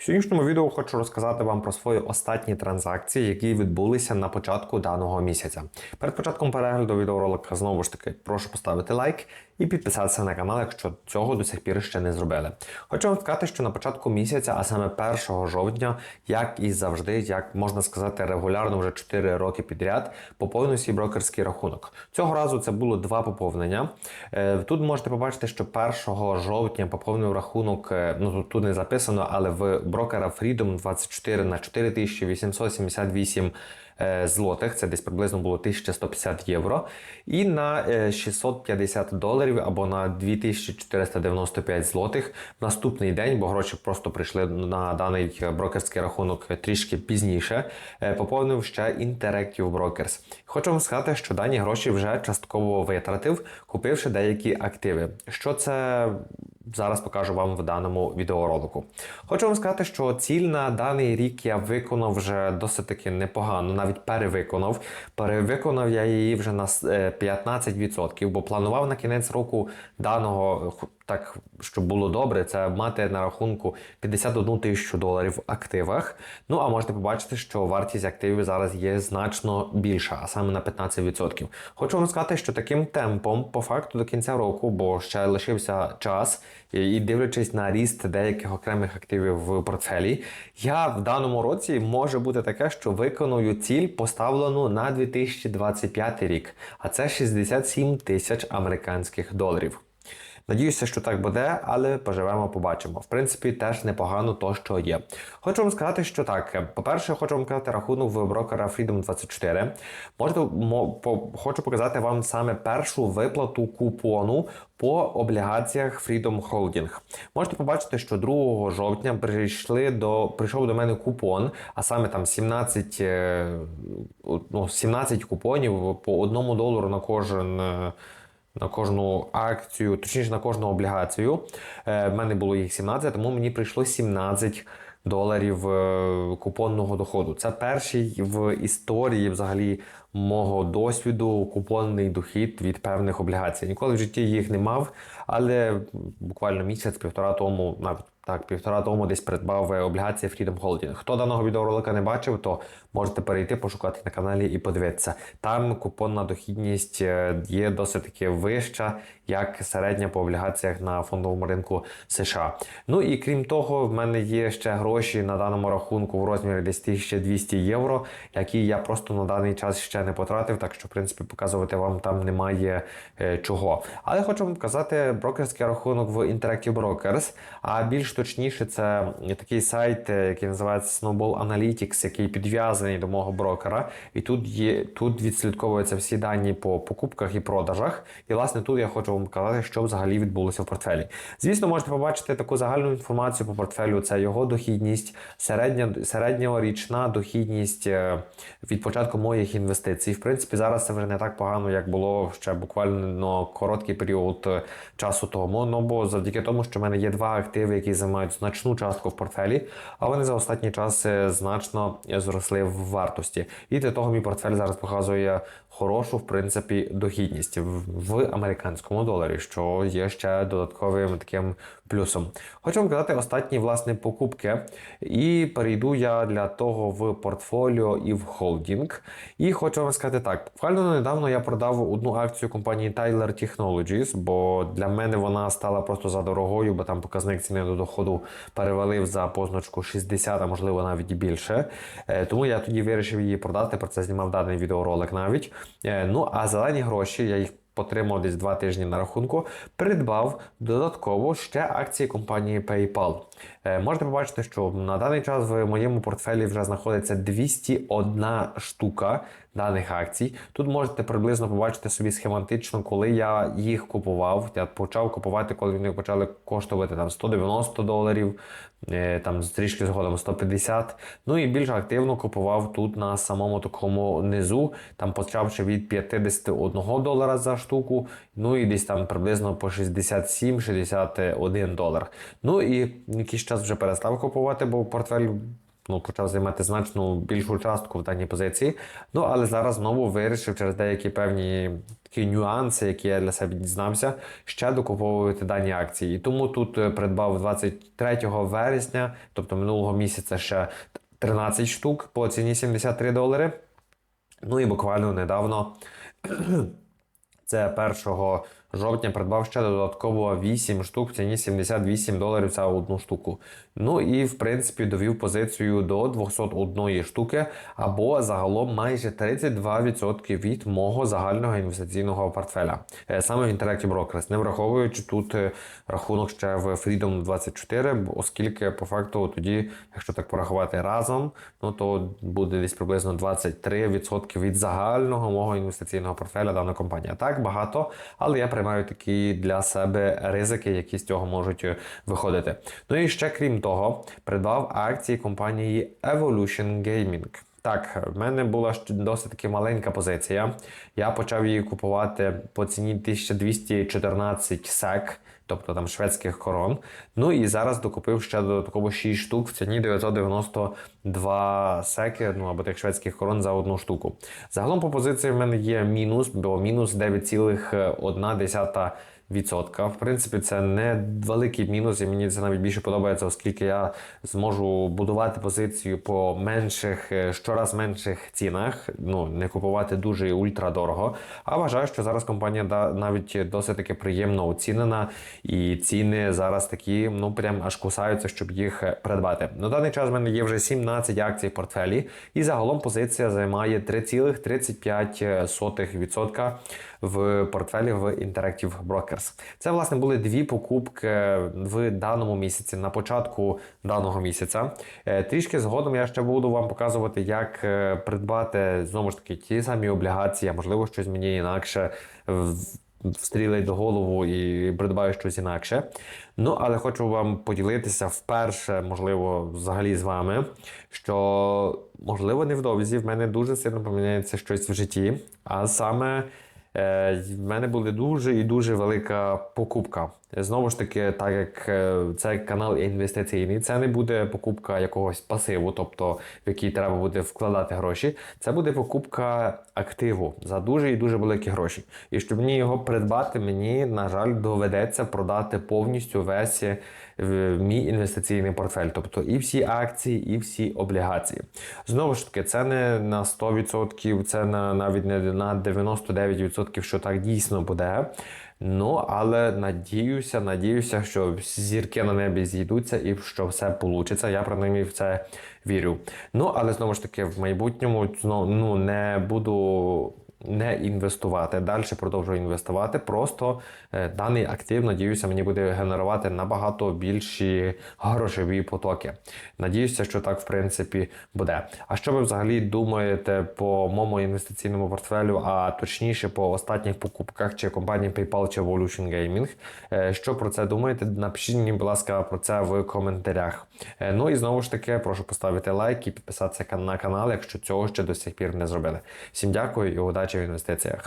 В сьогоднішньому відео хочу розказати вам про свої останні транзакції, які відбулися на початку даного місяця. Перед початком перегляду відеоролика знову ж таки прошу поставити лайк і підписатися на канал, якщо цього до сих пір ще не зробили. Хочу вам сказати, що на початку місяця, а саме 1 жовтня, як і завжди, як можна сказати, регулярно вже 4 роки підряд, поповнив свій брокерський рахунок. Цього разу це було два поповнення. Е, Тут можете побачити, що 1 жовтня поповнив рахунок, е, ну тут- не записано, але в брокера Freedom 24 на 4878 е, злотих, це десь приблизно було 1150 євро, і на е, 650 доларів або на 2495 злотих в наступний день, бо гроші просто прийшли на даний е, брокерський рахунок трішки пізніше. е, Поповнив ще Interactive Brokers. Хочу вам сказати, що дані гроші вже частково витратив, купивши деякі активи. Що це зараз покажу вам в даному відеоролику. Хочу вам сказати, що ціль на даний рік я виконав вже досить таки непогано, навіть перевиконав. Перевиконав я її вже на с- е, 15%, бо планував на кінець року даного так, щоб було добре, це мати на рахунку 51 тисячу доларів в активах. Ну а можете побачити, що вартість активів зараз є значно більша, а саме на 15%. Хочу вам сказати, що таким темпом, по факту, до кінця року, бо ще лишився час, і дивлячись на ріст деяких окремих активів в портфелі, я в даному році може бути таке, що виконую ціль поставлену на 2025 рік, а це 67 тисяч американських доларів. Надіюся, що так буде, але поживемо, побачимо. В принципі, теж непогано то, що є. Хочу вам сказати, що так. По-перше, хочу вам сказати рахунок брокера Freedom 24. Можете хочу показати вам саме першу виплату купону по облігаціях Freedom Holding. Можете побачити, що 2 жовтня прийшли до прийшов до мене купон, а саме там 17, е, ну, 17 купонів по 1 долару на кожен. На кожну акцію, точніше на кожну облігацію. Е, в мене було їх 17, тому мені прийшло 17 доларів е, купонного доходу. Це перший в історії взагалі мого досвіду купонний дохід від певних облігацій. Ніколи в житті їх не мав, але буквально місяць-півтора тому, навіть так, півтора тому десь придбав облігації Freedom Holding. Хто даного відеоролика не бачив, то можете перейти, пошукати на каналі і подивитися. Там купонна дохідність е, є досить таки вища, як середня по облігаціях на фондовому ринку США. Ну і крім того, в мене є ще гроші на даному рахунку в розмірі десь 1200 євро, які я просто на даний час ще не потратив, так що, в принципі, показувати вам там немає е, чого. Але хочу вам показати брокерський рахунок в Interactive Brokers, а більш точніше, це такий сайт, е, який називається Snowball Analytics, який підв'язаний до мого брокера. І тут є тут відслідковуються всі дані по покупках і продажах. І власне тут я хочу вам показати, що взагалі відбулося в портфелі. Звісно, можете побачити таку загальну інформацію по портфелю. Це його дохідність, середня середньорічна дохідність е, від початку моїх інвестицій. В принципі, зараз це вже не так погано, як було ще буквально короткий період е, часу тому. Ну бо завдяки тому, що в мене є два активи, які займають значну частку в портфелі, а вони за останній час е, значно зросли в вартості. І для того мій портфель зараз показує хорошу, в принципі, дохідність в, американському доларі, що є ще додатковим таким плюсом. Хочу вам казати останні власне покупки, і перейду я для того в портфоліо і в холдинг. І хочу вам сказати так: буквально недавно я продав одну акцію компанії Tyler Technologies, бо для мене вона стала просто за дорогою, бо там показник ціни до доходу перевалив за позначку 60, а можливо навіть більше. Е, Тому я тоді вирішив її продати. Про це знімав даний відеоролик навіть. Е, Ну а зелені гроші я їх. Потримав десь два тижні на рахунку, придбав додатково ще акції компанії PayPal. Е, можете побачити, що на даний час в моєму портфелі вже знаходиться 201 штука даних акцій. Тут можете приблизно побачити собі схематично, коли я їх купував. Я почав купувати, коли вони почали коштувати там 190 доларів, е, там трішки згодом 150. Ну і більш активно купував тут на самому такому низу, там почавши від 51 долара за штуку, ну і десь там приблизно по 67-61 долар. Ну і якийсь час вже перестав купувати, бо портфель ну, почав займати значно більшу частку в даній позиції. Ну, але зараз знову вирішив через деякі певні такі нюанси, які я для себе дізнався, ще докуповувати дані акції. І тому тут е, придбав 23 вересня, тобто минулого місяця ще 13 штук по ціні 73 долари. Ну і буквально недавно, це 1 жовтня, придбав ще додатково 8 штук в ціні 78 доларів за одну штуку. Ну і в принципі довів позицію до 201 штуки, або загалом майже 32% від мого загального інвестиційного портфеля. Е, Саме в Interactive Brokers, не враховуючи тут е, рахунок ще в Freedom 24, оскільки по факту тоді, якщо так порахувати разом, ну то буде десь приблизно 23% від загального мого інвестиційного портфеля дана компанія. Так багато, але я приймаю такі для себе ризики, які з цього можуть е, виходити. Ну і ще крім того, придбав акції компанії Evolution Gaming. Так, в мене була досить таки маленька позиція. Я почав її купувати по ціні 1214 сек, тобто там шведських корон. Ну і зараз докупив ще додатково 6 штук в ціні 992 секи, ну або тих шведських корон за одну штуку. Загалом по позиції в мене є мінус, бо мінус 9,1%. Відсотка. В принципі, це не великий мінус, і мені це навіть більше подобається, оскільки я зможу будувати позицію по менших, е, щораз менших цінах, ну не купувати дуже і ультра дорого. А вважаю, що зараз компанія да, навіть досить таки приємно оцінена, і ціни зараз такі, ну прям аж кусаються, щоб їх придбати. На даний час в мене є вже 17 акцій в портфелі, і загалом позиція займає 3,35% в портфелі в Interactive Brokers. Це власне були дві покупки в даному місяці на початку даного місяця. Е, Трішки згодом я ще буду вам показувати, як е, придбати знову ж таки ті самі облігації, а можливо щось мені інакше встрілить до голову і придбаю щось інакше. Ну, але хочу вам поділитися вперше, можливо, взагалі з вами, що можливо невдовзі в мене дуже сильно поміняється щось в житті, а саме. Е, В мене була дуже і дуже велика покупка. Знову ж таки, так як е, це канал інвестиційний, це не буде покупка якогось пасиву, тобто в який треба буде вкладати гроші. Це буде покупка активу за дуже і дуже великі гроші. І щоб мені його придбати, мені, на жаль, доведеться продати повністю весь е, мій інвестиційний портфель, тобто і всі акції, і всі облігації. Знову ж таки, це не на 100%, це на навіть не на 99%, що так дійсно буде. Ну, але надіюся, надіюся, що зірки на небі зійдуться і що все вийде. Я принаймні в це вірю. Ну, але знову ж таки, в майбутньому ну, не буду не інвестувати. Далі продовжую інвестувати. Просто е, даний актив, надіюся, мені буде генерувати набагато більші грошові потоки. Надіюся, що так в принципі буде. А що ви взагалі думаєте по моєму інвестиційному портфелю, а точніше по останніх покупках чи компанії PayPal чи Evolution Gaming? Е, Що про це думаєте? Напишіть мені, будь ласка, про це в коментарях. Е, Ну і знову ж таки, прошу поставити лайк і підписатися на канал, якщо цього ще до сих пір не зробили. Всім дякую і удачі в інвестиціях.